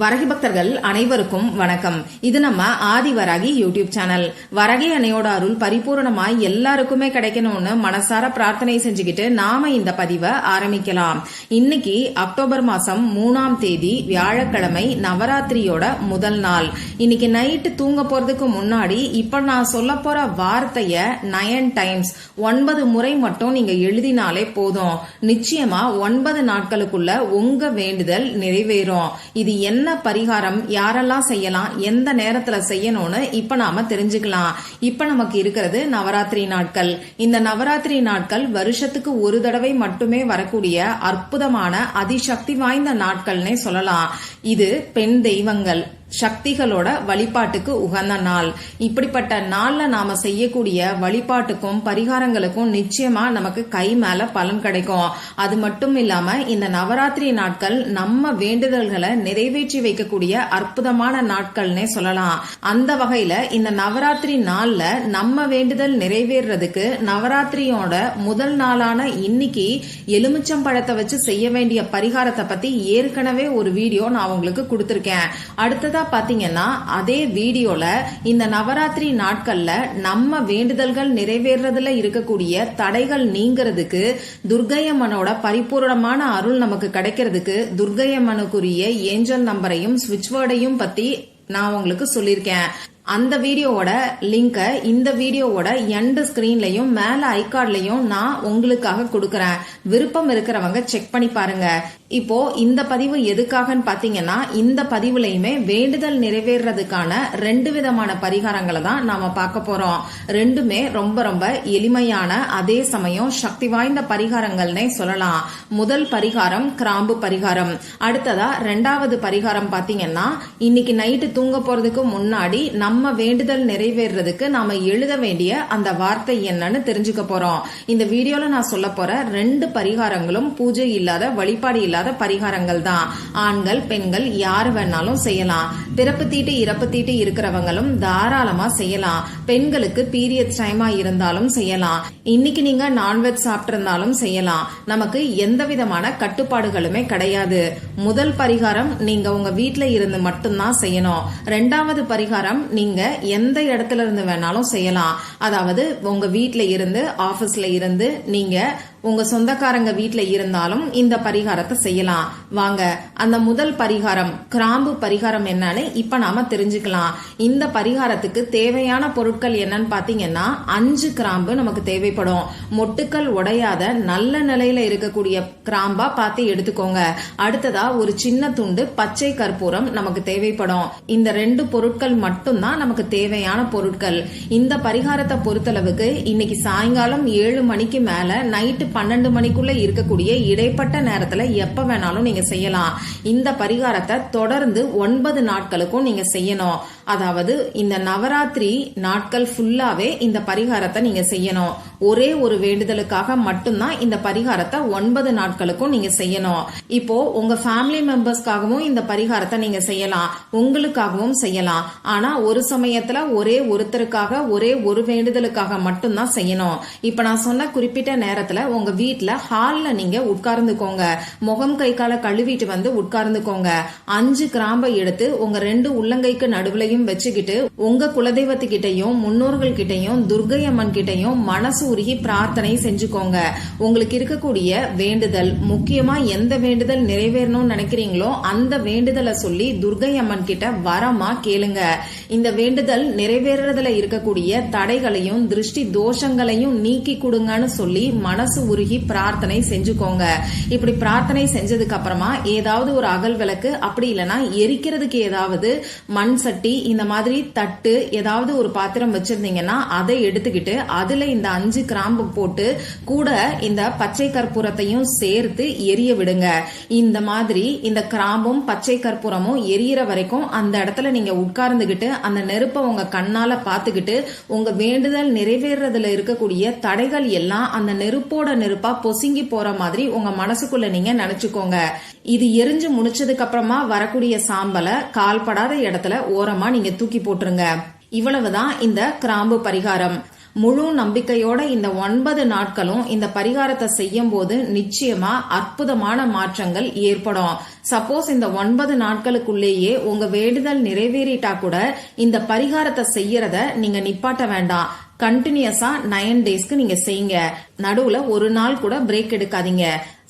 வரகி பக்தர்கள் அனைவருக்கும் வணக்கம். இது நம்ம ஆதி வராகி யூடியூப் சேனல். வரகி அணையோட அருள் பரிபூர்ணமாய் எல்லாருக்குமே கிடைக்கணும்னு மனசார பிரார்த்தனை செஞ்சுக்கிட்டு நாம இந்த பதிவை ஆரம்பிக்கலாம். இன்னைக்கு அக்டோபர் மாசம் மூணாம் தேதி வியாழக்கிழமை நவராத்திரியோட முதல் நாள். இன்னைக்கு நைட்டு தூங்க போறதுக்கு முன்னாடி இப்ப நான் சொல்ல போற வார்த்தைய நயன் டைம்ஸ் ஒன்பது முறை மட்டும் நீங்க எழுதினாலே போதும். நிச்சயமா ஒன்பது நாட்களுக்குள்ள உங்க வேண்டுதல் நிறைவேறும். இது என்ன பரிகாரம் யாரெல்லாம் செய்யலாம் எந்த நேரத்துல செய்யணும்னு இப்ப நாம தெரிஞ்சுக்கலாம். இப்ப நமக்கு இருக்கிறது நவராத்திரி நாட்கள். இந்த நவராத்திரி நாட்கள் வருஷத்துக்கு ஒரு தடவை மட்டுமே வரக்கூடிய அற்புதமான அதிசக்தி வாய்ந்த நாட்கள்னே சொல்லலாம். இது பெண் தெய்வங்கள். சக்திகளோட வழிபாட்டுக்கு உகந்த நாள். இப்படிப்பட்ட நாள்ல நாம செய்யக்கூடிய வழிபாட்டுக்கும் பரிகாரங்களுக்கும் நிச்சயமா நமக்கு கை மேல பலன் கிடைக்கும். அது மட்டும் இல்லாம இந்த நவராத்திரி நாட்கள் நம்ம வேண்டுதல்களை நிறைவேற்றி வைக்கக்கூடிய அற்புதமான நாட்கள்னே சொல்லலாம். அந்த வகையில இந்த நவராத்திரி நாள்ல நம்ம வேண்டுதல் நிறைவேறதுக்கு நவராத்திரியோட முதல் நாளான இன்னைக்கு எலுமிச்சம் பழத்தை வச்சு செய்ய வேண்டிய பரிகாரத்தை பத்தி ஏற்கனவே ஒரு வீடியோ நான் உங்களுக்கு கொடுத்திருக்கேன். அடுத்ததா பாத்தீங்கன்னா அதே வீடியோல இந்த நவராத்திரி நாட்கள்ல நம்ம வேண்டுதல்கள் நிறைவேறதுல இருக்கக்கூடிய தடைகள் நீங்கிறதுக்கு துர்கையம்மனோட பரிபூரணமான அருள் நமக்கு கிடைக்கிறதுக்கு துர்கையம்மனுக்குரிய ஏஞ்சல் நம்பரையும் சுவிட்ச் வேர்டையும் பத்தி நான் உங்களுக்கு சொல்லியிருக்கேன். அந்த வீடியோவோட லிங்கை இந்த வீடியோவோட எண்ட் ஸ்கிரீன்லயும் மேல ஐகார்ட்லையும் நான் உங்களுக்காக கொடுக்கறேன். விருப்பம் இருக்கிறவங்க செக் பண்ணி பாருங்க. இப்போ இந்த பதிவு எதுக்காகன்னு பாத்தீங்கன்னா இந்த பதிவுலயுமே வேண்டுதல் நிறைவேறதுக்கான ரெண்டு விதமான பரிகாரங்களை தான் நாம பார்க்க போறோம். ரெண்டுமே ரொம்ப ரொம்ப எளிமையான அதே சமயம் சக்தி வாய்ந்த பரிகாரங்கள்னே சொல்லலாம். முதல் பரிகாரம் கிராம்பு பரிகாரம். அடுத்ததா ரெண்டாவது பரிகாரம் பாத்தீங்கன்னா இன்னைக்கு நைட்டு தூங்க போறதுக்கு முன்னாடி நம்ம வேண்டுதல் நிறைவேறதுக்கு நாம எழுத வேண்டிய அந்த வார்த்தை என்னன்னு தெரிஞ்சுக்க போறோம். இந்த வீடியோல நான் சொல்ல போற ரெண்டு பரிகாரங்களும் பூஜை இல்லாத வழிபாடு இல்லாத பரிகாரங்கள் தான். ஆண்கள் பெண்கள் யார் வேணாலும் செய்யலாம். பிறப்பு தீட்டு இறப்பு தீட்டு இருக்கிறவங்களும் தாராளமா செய்யலாம். பெண்களுக்கு பீரியட் டைமா இருந்தாலும் செய்யலாம். இன்னைக்கு நீங்க நான்வெஜ் சாப்பிட்டிருந்தாலும் செய்யலாம். நமக்கு எந்த விதமான கட்டுப்பாடுகளுமே கிடையாது. முதல் பரிகாரம் நீங்க உங்க வீட்டுல இருந்து மட்டும்தான் செய்யணும். ரெண்டாவது பரிகாரம் நீங்க எந்த இடத்துல இருந்து வேணாலும் செய்யலாம். அதாவது உங்க வீட்டில் இருந்து ஆபீஸ்ல இருந்து நீங்க உங்க சொந்தக்காரங்க வீட்ல இருந்தாலும் இந்த பரிகாரத்தை செய்யலாம். வாங்க அந்த முதல் பரிகாரம் கிராம்பு பரிகாரம் என்னன்னு இப்ப நாம தெரிஞ்சுக்கலாம். இந்த பரிகாரத்துக்கு தேவையான பொருட்கள் என்னன்னு பாத்தீங்கன்னா அஞ்சு கிராம்பு நமக்கு தேவைப்படும். மொட்டுக்கள் உடையாத நல்ல நிலையில இருக்கக்கூடிய கிராம்பா பார்த்து எடுத்துக்கோங்க. அடுத்ததா ஒரு சின்ன துண்டு பச்சை கற்பூரம் நமக்கு தேவைப்படும். இந்த ரெண்டு பொருட்கள் மட்டும்தான் நமக்கு தேவையான பொருட்கள். இந்த பரிகாரத்தை பொறுத்தளவுக்கு இன்னைக்கு சாயங்காலம் ஏழு மணிக்கு மேல நைட்டு பன்னெண்டு மணிக்குள்ள இருக்கக்கூடிய இடைப்பட்ட நேரத்துல எப்ப வேணாலும் நீங்க செய்யலாம். இந்த பரிகாரத்தை தொடர்ந்து ஒன்பது நாட்களுக்கும் நீங்க செய்யணும். அதாவது இந்த நவராத்திரி நாட்கள் ஃபுல்லாவே இந்த பரிகாரத்தை நீங்க செய்யணும். ஒரே ஒரு வேண்டுதலுக்காக மட்டும்தான் இந்த பரிகாரத்தை ஒன்பது நாட்களுக்கும் நீங்க செய்யணும். இப்போ உங்க ஃபேமிலி மெம்பர்ஸ்க்காகவும் இந்த பரிகாரத்தை நீங்க செய்யலாம். உங்களுக்காகவும் செய்யலாம். ஆனா ஒரு சமயத்துல ஒரே ஒருத்தருக்காக ஒரே ஒரு வேண்டுதலுக்காக மட்டும்தான் செய்யணும். இப்ப நான் சொன்ன குறிப்பிட்ட நேரத்துல உங்க வீட்ல ஹால்ல நீங்க உட்கார்ந்துக்கோங்க. முகம் கை கால கழுவிட்டு வந்து உட்கார்ந்துக்கோங்க. அஞ்சு கிராம்பை எடுத்து உங்க ரெண்டு உள்ளங்கைக்கு நடுவுலையும் வச்சுக்கிட்டு உங்க குலதெய்வத்துக்கிட்டையும் முன்னோர்கள் கிட்டையும் துர்கை அம்மன் கிட்டையும் மனசு உருகி பிரார்த்தனை செஞ்சுக்கோங்க. உங்களுக்கு இருக்கக்கூடிய வேண்டுதல் முக்கியமா எந்த வேண்டுதல் நிறைவேறணும்னு நினைக்கிறீங்களோ அந்த வேண்டுதலை சொல்லி துர்கை அம்மன் கிட்ட வரமா கேளுங்க. இந்த வேண்டுதல் நிறைவேறதுல இருக்கக்கூடிய தடைகளையும் திருஷ்டி தோஷங்களையும் நீக்கி கொடுங்கன்னு சொல்லி மனசு உருகி பிரார்த்தனை செஞ்சுக்கோங்க. இப்படி பிரார்த்தனை செஞ்சதுக்கு அப்புறமா ஏதாவது ஒரு அகல் விளக்கு அப்படி இல்லைன்னா எரிக்கிறதுக்கு ஏதாவது மண் சட்டி இந்த மாதிரி தட்டு ஏதாவது ஒரு பாத்திரம் வச்சிருந்தீங்கன்னா அதை எடுத்துக்கிட்டு அதுல இந்த அஞ்சு கிராம்பு போட்டு கூட இந்த பச்சை கற்பூரத்தையும் சேர்த்து எரிய விடுங்க. இந்த மாதிரி இந்த கிராம்பும் பச்சை கற்பூரமும் எரியற வரைக்கும் அந்த இடத்துல நீங்க உட்கார்ந்துகிட்டு அந்த நெருப்பை உங்க கண்ணால பாத்துக்கிட்டு உங்க வேண்டுதல் நிறைவேறதுல இருக்கக்கூடிய தடைகள் எல்லாம் அந்த நெருப்போட நெருப்பா பொசுங்கி போற மாதிரி உங்க மனசுக்குள்ள நீங்க நினைச்சுக்கோங்க. இது எரிஞ்சு முடிச்சதுக்கு அப்புறமா வரக்கூடிய சாம்பலை கால்படாத இடத்துல ஓரமா நீங்க தூக்கி போட்டுருங்க. இவ்வளவுதான் இந்த கிராம்பு பரிகாரம். முழு நம்பிக்கையோட இந்த ஒன்பது நாட்களும் இந்த பரிகாரத்தை செய்யும் போது நிச்சயமா அற்புதமான மாற்றங்கள் ஏற்படும். சப்போஸ் இந்த ஒன்பது நாட்களுக்குள்ளேயே உங்க வேண்டுதல் நிறைவேறிட்டா கூட இந்த பரிகாரத்தை செய்யறத நீங்க நிப்பாட்ட வேண்டாம். கண்டினியூஸா நைன் டேஸ்க்கு நீங்க செய்யுங்க. நடுவுல ஒரு நாள் கூட பிரேக் எடுக்காதீங்க.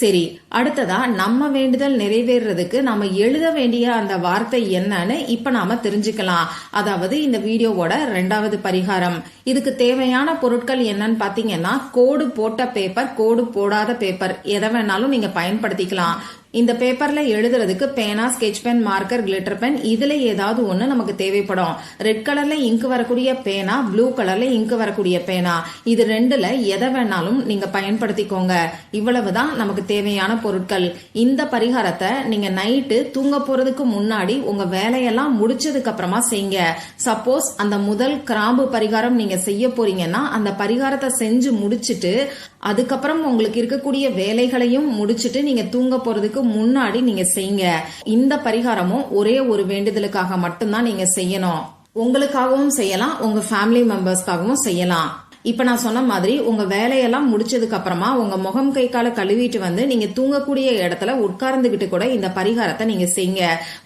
சரி அடுத்ததா நம்ம வேண்டுதல் நிறைவேறதுக்கு நாம எழுத வேண்டிய அந்த வார்த்தை என்னன்னு இப்ப நாம தெரிஞ்சுக்கலாம். அதாவது இந்த வீடியோவோட ரெண்டாவது பரிகாரம். இதுக்கு தேவையான பொருட்கள் என்னன்னு பாத்தீங்கன்னா கோடு போட்ட பேப்பர் கோடு போடாத பேப்பர் எதை வேணாலும் நீங்க பயன்படுத்திக்கலாம். இந்த பேப்பர்ல எழுதுறதுக்கு பேனா sketch pen marker glitter pen இதுல ஏதாவது ஒண்ணு நமக்கு தேவைப்படும். ரெட் கலர்ல இங்கு வரக்கூடிய பேனா ப்ளூ கலர்ல இங்க் வரக்கூடிய பேனா இது ரெண்டுல எதை வேணாலும் நீங்க பயன்படுத்திக்கோங்க. இவ்வளவுதான் நமக்கு தேவையான பொருட்கள். இந்த பரிகாரத்தை நீங்க நைட்டு தூங்க போறதுக்கு முன்னாடி உங்க வேலையெல்லாம் முடிச்சதுக்கு அப்புறமா செய்யுங்க. சப்போஸ் அந்த முதல் கிராம்பு பரிகாரம் நீங்க செய்ய போறீங்கன்னா அந்த பரிகாரத்தை செஞ்சு முடிச்சிட்டு அதுக்கப்புறம் உங்களுக்கு இருக்கக்கூடிய வேலைகளையும் முடிச்சிட்டு நீங்க தூங்க போறதுக்கு முன்னாடி நீங்க செய்யுங்க. இந்த பரிகாரமும் ஒரே ஒரு வேண்டுதலுக்காக மட்டும்தான் நீங்க செய்யணும். உங்களுக்காகவும் செய்யலாம் உங்க ஃபேமிலி மெம்பர்ஸ்க்காகவும் செய்யலாம். இப்ப நான் சொன்ன மாதிரி உங்க வேலையெல்லாம் முடிச்சதுக்கு அப்புறமா உங்க முகம் கை கால கழுவிட்டு வந்து நீங்க தூங்கக்கூடிய இடத்துல உட்கார்ந்துகிட்டு கூட இந்த பரிகாரத்தை நீங்க செய்யுங்க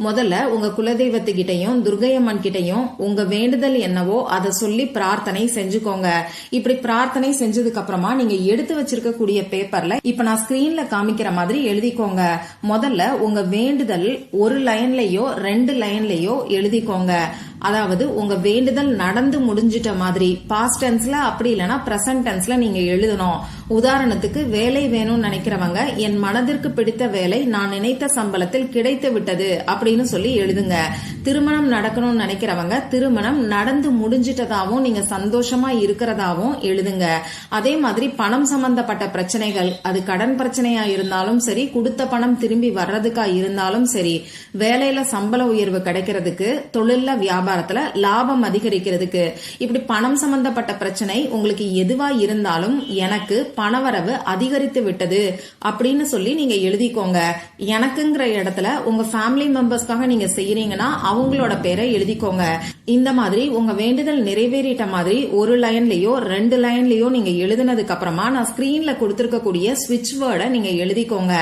முதல்ல உங்க குலதெய்வத்துக்கிட்டையும் துர்கையம்மன் கிட்டையும் உங்க வேண்டுதல் என்னவோ அதை சொல்லி பிரார்த்தனை செஞ்சுக்கோங்க. இப்படி பிரார்த்தனை செஞ்சதுக்கு அப்புறமா நீங்க எடுத்து வச்சிருக்கக்கூடிய பேப்பர்ல இப்ப நான் ஸ்கிரீன்ல காமிக்கிற மாதிரி எழுதிக்கோங்க. முதல்ல உங்க வேண்டுதல் ஒரு லைன்லயோ ரெண்டு லைன்லயோ எழுதிக்கோங்க. அதாவது உங்க வேண்டுதல் நடந்து முடிஞ்சிட்ட மாதிரி பாஸ்ட் டென்ஸ்ல அப்படி இல்லைன்னா பிரசன்ட் டென்ஸ்ல நீங்க எழுதணும். உதாரணத்துக்கு வேலை வேணும்னு நினைக்கிறவங்க என் மனதிற்கு பிடித்த வேலை நான் நினைத்த சம்பளத்தில் கிடைத்து விட்டது அப்படின்னு சொல்லி எழுதுங்க. திருமணம் நடக்கணும்னு நினைக்கிறவங்க திருமணம் நடந்து முடிஞ்சிட்டதாகவும் நீங்க சந்தோஷமா இருக்கிறதாவும் எழுதுங்க. அதே மாதிரி பணம் சம்பந்தப்பட்ட பிரச்சனைகள் அது கடன் பிரச்சனையா இருந்தாலும் சரி கொடுத்த பணம் திரும்பி வர்றதுக்கா இருந்தாலும் சரி வேலையில சம்பள உயர்வு கிடைக்கிறதுக்கு தொழில்ல வியாபாரத்துல லாபம் அதிகரிக்கிறதுக்கு இப்படி பணம் சம்பந்தப்பட்ட பிரச்சனை உங்களுக்கு எதுவா இருந்தாலும் எனக்கு பணவரவு அதிகரித்து விட்டது அப்படின்னு சொல்லி நீங்க எழுதிக்கோங்க. எனக்குங்கிற இடத்துல உங்க ஃபேமிலி மெம்பர்ஸ்க்காக நீங்க செய்யறீங்கன்னா அவங்களோட பேரை எழுதிக்கோங்க. இந்த மாதிரி உங்க வேண்டுதல் நிறைவேறிட்ட மாதிரி ஒரு லைன்லயோ ரெண்டு லைன்லயோ நீங்க எழுதினதுக்கு அப்புறமா நான் ஸ்கிரீன்ல கொடுத்திருக்கக்கூடிய ஸ்விட்ச் வேர்டை நீங்க எழுதிக்கோங்க.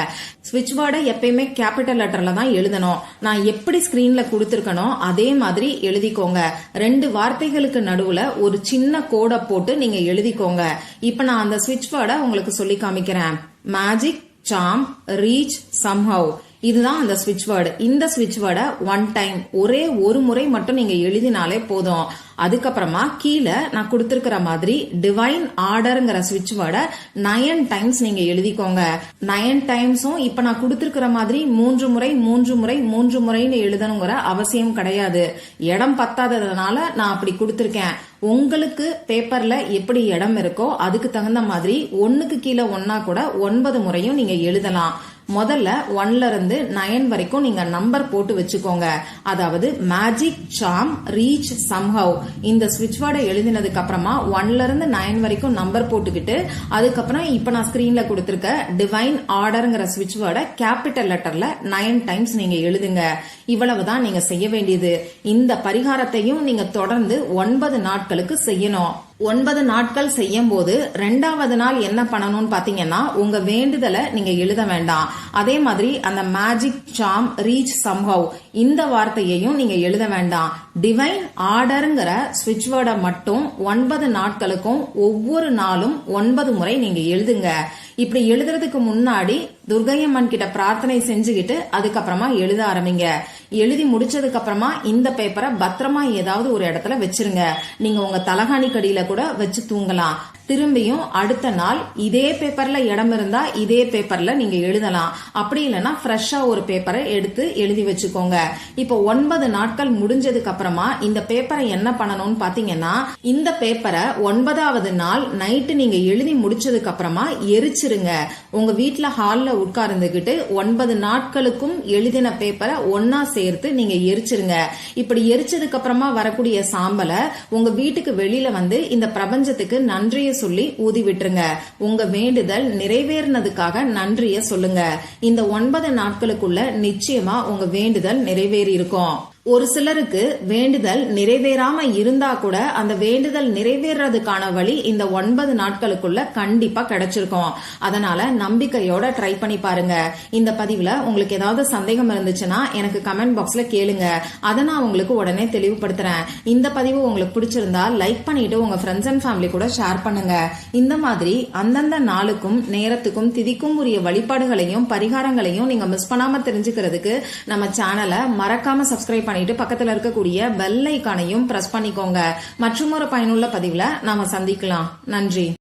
ஸ்விட்ச் வேர்டை எப்பயுமே கேபிட்டல் லெட்டர்ல தான் எழுதணும். நான் எப்படி ஸ்கிரீன்ல கொடுத்திருக்கனோ அதே மாதிரி எழுதிக்கோங்க. ரெண்டு வார்த்தைகளுக்கு நடுவுல ஒரு சின்ன கோடை போட்டு நீங்க எழுதிக்கோங்க. இப்ப நான் அந்த சுவிட்ச் வேர்டை உங்களுக்கு சொல்லி காமிக்கிறேன். மேஜிக் சாம் ரீச் சம்ஹவ் இதுதான் அந்த ஸ்விட்ச் வேர்டு இந்த ஸ்விட்ச் வேர்டை ஒன் டைம் ஒரே ஒரு முறை மட்டும் நீங்க எழுதினாலே போதும். அதுக்கப்புறமா கீழே நான் கொடுத்துருக்கிற மாதிரி டிவைன் ஆர்டருங்கிற ஸ்விட்ச் வேர்டை நயன் டைம்ஸ் நீங்க எழுதிக்கோங்க. நயன் டைம்ஸும் இப்ப நான் கொடுத்துருக்கிற மாதிரி மூன்று முறை மூன்று முறை மூன்று முறைன்னு எழுதணுங்கிற அவசியம் கிடையாது. இடம் பத்தாததுனால நான் அப்படி கொடுத்துருக்கேன். உங்களுக்கு பேப்பர்ல எப்படி இடம் இருக்கோ அதுக்கு தகுந்த மாதிரி ஒன்னுக்கு கீழே ஒன்னா கூட ஒன்பது முறையும் நீங்க எழுதலாம். முதல்ல ஒன்ல இருந்து நயன் வரைக்கும் நீங்க நம்பர் போட்டு வச்சுக்கோங்க. அதாவது மேஜிக் சாம் ரீச் சம்ஹவ் இந்த ஸ்விட்ச் வேர்டை எழுதினதுக்கு அப்புறமா ஒன்ல இருந்து நயன் வரைக்கும் நம்பர் போட்டுக்கிட்டு அதுக்கப்புறம் இப்ப நான் ஸ்கிரீன்ல கொடுத்திருக்க டிவைன் ஆர்டர்ங்கிற ஸ்விட்ச் வேர்டை கேபிட்டல் லெட்டர்ல நயன் டைம்ஸ் நீங்க எழுதுங்க. இவ்வளவுதான் நீங்க செய்ய வேண்டியது. இந்த பரிகாரத்தையும் நீங்க தொடர்ந்து ஒன்பது நாட்களுக்கு செய்யணும். ஒன்பது நாட்கள் செய்யும் போது ரெண்டாவது நாள் என்ன பண்ணணும்னு பாத்தீங்கன்னா உங்க வேண்டுதலை நீங்க எழுத வேண்டாம். அதே மாதிரி அந்த மேஜிக் சாம் ரீச் சம்ஹவ் இந்த வார்த்தையையும் நீங்க எழுத வேண்டாம். டிவைன் ஆர்டருங்கிற ஸ்விட்ச் வேர்டை மட்டும் ஒன்பது நாட்களுக்கும் ஒவ்வொரு நாளும் ஒன்பது முறை நீங்க எழுதுங்க. இப்படி எழுதுறதுக்கு முன்னாடி துர்கையம்மன் கிட்ட பிரார்த்தனை செஞ்சுக்கிட்டு அதுக்கப்புறமா எழுத ஆரம்பிங்க. எழுதி முடிச்சதுக்கு அப்புறமா இந்த பேப்பரை பத்திரமா ஏதாவது ஒரு இடத்துல வச்சிருங்க. நீங்க உங்க தலகாணி கடியில கூட வச்சு தூங்கலாம். திரும்பியும் அடுத்த நாள் இதே பேப்பர்ல இடம் இருந்தா இதே பேப்பர்ல நீங்க எழுதலாம். அப்படி இல்லைன்னா ஃப்ரெஷ்ஷா ஒரு பேப்பரை எடுத்து எழுதி வச்சுக்கோங்க. இப்போ ஒன்பது நாட்கள் முடிஞ்சதுக்கு அப்புறமா இந்த பேப்பரை என்ன பண்ணணும்னு பாத்தீங்கன்னா இந்த பேப்பரை ஒன்பதாவது நாள் நைட்டு நீங்க எழுதி முடிச்சதுக்கு அப்புறமா எரிச்சிருங்க. உங்க வீட்டுல ஹால்ல உட்கார்ந்துகிட்டு ஒன்பது நாட்களுக்கும் எழுதின பேப்பரை ஒன்னா சேர்த்து நீங்க எரிச்சிருங்க. இப்படி எரிச்சதுக்கு அப்புறமா வரக்கூடிய சாம்பலை உங்க வீட்டுக்கு வெளியில வந்து இந்த பிரபஞ்சத்துக்கு நன்றியை சொல்லி ஊதி விட்டுருங்க. உங்க வேண்டுதல் நிறைவேறினதுக்காக நன்றிய சொல்லுங்க. இந்த ஒன்பது நாட்களுக்குள்ள நிச்சயமா உங்க வேண்டுதல் நிறைவேறி இருக்கும் ஒரு சிலருக்கு வேண்டுதல் நிறைவேறாம இருந்தா கூட அந்த வேண்டுதல் நிறைவேறதுக்கான வழி இந்த ஒன்பது நாட்களுக்குள்ள கண்டிப்பா கிடைச்சிருக்கும். அதனால நம்பிக்கையோட ட்ரை பண்ணி பாருங்க. இந்த பதிவுல உங்களுக்கு ஏதாவது சந்தேகம் இருந்துச்சுன்னா எனக்கு கமெண்ட் பாக்ஸ்ல கேளுங்க. அதை நான் உங்களுக்கு உடனே தெளிவுபடுத்துறேன். இந்த பதிவு உங்களுக்கு பிடிச்சிருந்தா லைக் பண்ணிட்டு உங்க ஃப்ரெண்ட்ஸ் அண்ட் ஃபேமிலி கூட ஷேர் பண்ணுங்க. இந்த மாதிரி அந்தந்த நாளுக்கும் நேரத்துக்கும் திதிக்கும் உரிய வழிபாடுகளையும் பரிகாரங்களையும் நீங்க மிஸ் பண்ணாம தெரிஞ்சுக்கிறதுக்கு நம்ம சேனலை மறக்காம சப்ஸ்கிரைப் பண்ணிட்டு பக்கத்துல இருக்கக்கூடிய பெல் ஐக்கானையும் பிரஸ் பண்ணிக்கோங்க. மற்றும் ஒரு பயனுள்ள பதிவுல நாம சந்திக்கலாம். நன்றி.